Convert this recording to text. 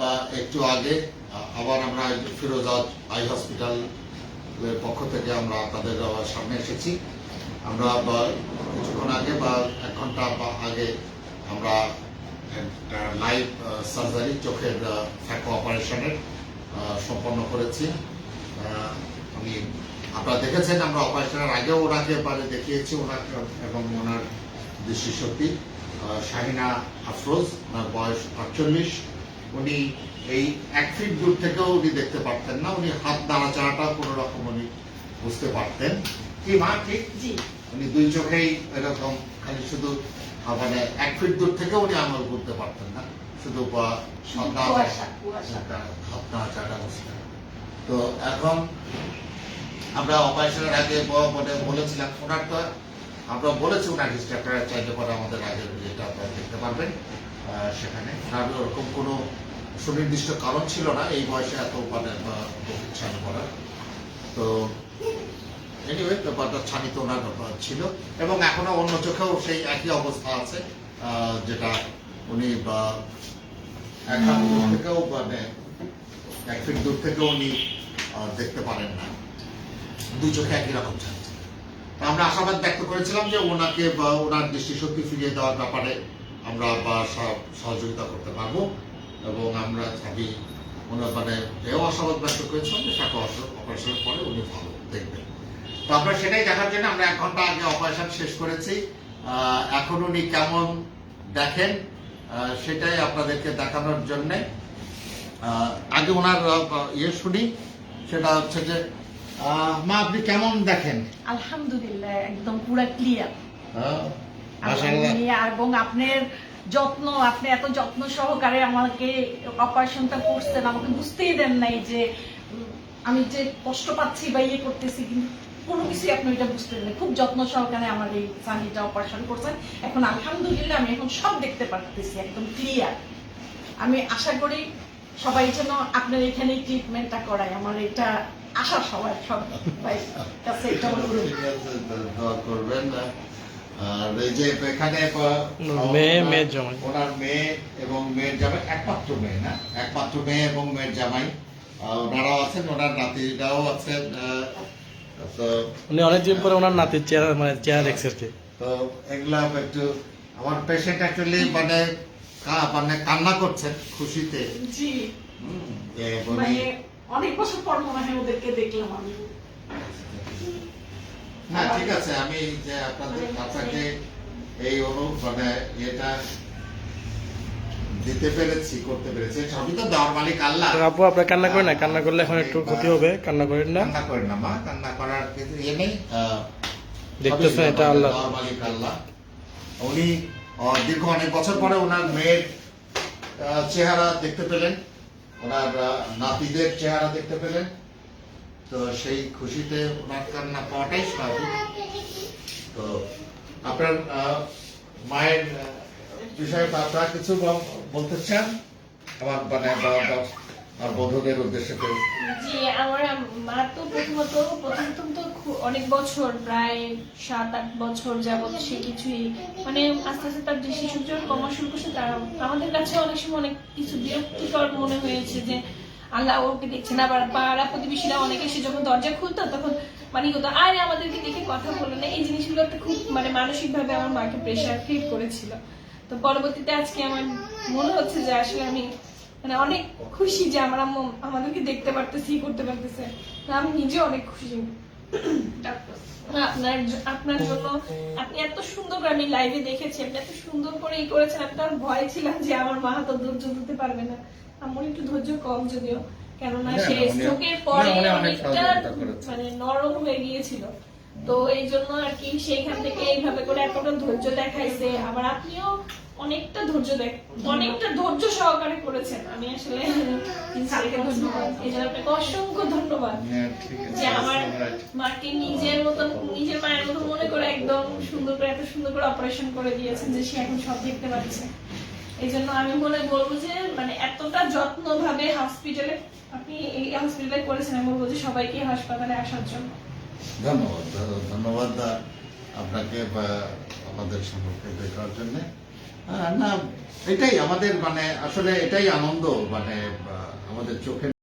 বা একটু আগে, আবার আমরা ফিরোজাজ আই হসপিটাল পক্ষ থেকে আমরা আবার সামনে এসেছি। আমরা কিছুক্ষণ আগে বা এক ঘণ্টা আগে আমরা লাইভ সার্জারি চোখের ফ্যাকো অপারেশনের সম্পন্ন করেছি। আমি, আপনারা দেখেছেন আমরা অপারেশনের আগেও ওনাকে পারে দেখিয়েছি, ওনাকে এবং ওনার দৃষ্টিশক্তি। শাহিনা আফরোজ, ওনার বয়স আটচল্লিশ। উনি এই এক ফিট দূর থেকেও উনি দেখতে পারতেন না উনি হাত নাড়াচাড়াটা কোনো রকম উনি বুঝতে পারতেন। কি মা ঠিক উনি দুই চোখেই এরকম খালি শুধু মানে এক ফিট দূর থেকে উনি আঙুল করতে পারতেন না। শুধু বা হাত নাড়াচাড়া বুঝতেন তো এখন আমরা অপারেশনের আগে মানে বলেছিলাম ওনার তো আমরা বলেছি ওনার হিস্ট্রি আপনারা চাইলে পরে আমাদের আগের যেটা আপনারা দেখতে পারবেন সেখানে। ওনার ওরকম কোনো সুনির্দিষ্ট কারণ ছিল না, এই বয়সে এত মানে ছানি করার তো এনিওয়ে ব্যাপারটা ছানিত ওনার ছিল। এবং এখনও অন্য চোখেও সেই একই অবস্থা আছে যেটা উনি, বা এক থেকেও মানে এক ফিট দূর থেকেও উনি দেখতে পারেন না। দুই চোখে একই রকম তা আমরা আশাবাদ ব্যক্ত করেছিলাম যে ওনাকে, বা ওনার দৃষ্টিশক্তি ফিরিয়ে দেওয়ার ব্যাপারে আমরা, বা সহযোগিতা করতে পারব। এবং আমরা ভাবি ওনার মানে এও আশাবাদ ব্যক্ত করেছিলাম যে টাকা অপারেশনের পরে উনি ভালো দেখবেন। তো আমরা সেটাই দেখার জন্য আমরা এক ঘণ্টা আগে অপারেশন শেষ করেছি। এখন উনি কেমন দেখেন সেটাই আপনাদেরকে দেখানোর জন্যে। আগে ওনার ইয়ে শুনি সেটা হচ্ছে যে মা আপনি কেমন দেখেন? আলহামদুলিল্লাহ একদম পুরো ক্লিয়ার মাশাআল্লাহ। এবং আপনার যত্ন, আপনি এত যত্ন সহকারে আমাকে অপারেশনটা করছেন, আমাকে বুঝতেই দেন নাই যে আমি যে কষ্ট পাচ্ছি বা ইয়ে করতেছি, কিন্তু কোনো কিছুই আপনি এটা বুঝতে দেন খুব যত্ন সহকারে আমার এই সানিটা অপারেশন করছেন। এখন আলহামদুলিল্লাহ আমি এখন সব দেখতে পারতেছি, একদম ক্লিয়ার আমি আশা করি সবাই যেন আপনার এখানে ট্রিটমেন্টটা করায়। আমার এটা আশা সবাই সব কাছে এটা অনুরোধ করবেন আর এই যে এখানে মেয়ে, মেয়ের জামাই। ওনার মেয়ে এবং মেয়ের জামাই একমাত্র মেয়ে না? একমাত্র মেয়ে এবং মেয়ের জামাই। আহ, ওনারাও আছেন ওনার নাতিরাও আছেন আহ, তো উনি অনেকদিন পরে ওনার নাতির চেহারা মানে চেহারা দেখছে আর কি। তো এগুলা একটু আমার পেশেন্ট অ্যাকচুয়ালি মানে কা- মানে কান্না করছেন খুশিতে। জি। মানে অনেক বছর পর মনে হয় ওদেরকে দেখলাম আমি। হ্যাঁ ঠিক আছে আমি যে আপনাদের আপনাকে এই অনু মানে এটা দিতে পেরেছি করতে পেরেছি সবই তো দেওয়ার মালিক আল্লাহ। আপু কান্না করেন না? কান্না করলে এখন একটু ক্ষতি হবে কান্না করেন না। কান্না করেন না মা কান্না করার কিছু ইয়ে নেই? দেখতেছেন এটা আল্লাহ। দেওয়ার মালিক আল্লাহ। উনি দীর্ঘ অনেক বছর পরে ওনার মেয়ের চেহারা দেখতে পেলেন ওনার নাতিদের চেহারা দেখতে পেলেন। তো সেই খুশিতে ওনার কান্না পাওয়াটাই স্বাভাবিক। তো আপনার মায়ের বিষয়ে আপনারা কিছু বলতে চান? আমার মানে আমার তো প্রথমত অনেক বছর, প্রায় সাত আট বছর সে কিছুই মানে আস্তে আস্তে তার কমা শুরু আমাদের কাছে অনেক সময় অনেক কিছু বিরক্তিকর মনে হয়েছে যে আল্লাহ ওকে দেখছে না আবার পাড়া প্রতিবেশীরা অনেকে এসে যখন দরজা খুলতো, তখন মানে হতো আরে আমাদেরকে দেখে কথা বলে না। এই জিনিসগুলোতে খুব মানে মানসিকভাবে আমার মাকে প্রেশার ক্রিয়েট করেছিল। তো পরবর্তীতে আজকে আমার মনে হচ্ছে যে আসলে আমি মানে অনেক খুশি যে আমার আম্মু আমাদেরকে দেখতে পারতেছি করতে পারতেছে। আমি নিজে অনেক খুশি। আপনার আপনার জন্য আপনি এত সুন্দর করে আমি লাইভে দেখেছি, আপনি এত সুন্দর করে ই করেছেন তো ভয় ছিলাম যে আমার মা তো ধৈর্য দিতে পারবে না। আমার একটু ধৈর্য কম যদিও কেননা সে স্ট্রোকের পরে অনেকটা মানে নরম হয়ে গিয়েছিল। তো এই জন্য আর কি সেইখান থেকে এইভাবে করে এতটা ধৈর্য দেখাইছে। আবার আপনিও অনেকটা ধৈর্য দেখ অনেকটা ধৈর্য সহকারে করেছেন। আমি আসলে এই জন্য আপনাকে অসংখ্য ধন্যবাদ। যে আমার. মাকে নিজের মতন নিজের মায়ের মতো মনে করে একদম সুন্দর করে এত সুন্দর করে অপারেশন করে দিয়েছেন যে সে এখন সব দেখতে পাচ্ছে। এই জন্য আমি মনে বলব যে মানে এতটা হসপিটালে আপনি এই হসপিটালে করেছেন, আমি বলব যে সবাইকে হাসপাতালে আসার জন্য। ধন্যবাদ ধন্যবাদ আপনাকে আমাদের সম্পর্কে দেখার জন্য। না, এটাই আমাদের মানে আসলে এটাই আনন্দ মানে আমাদের চোখে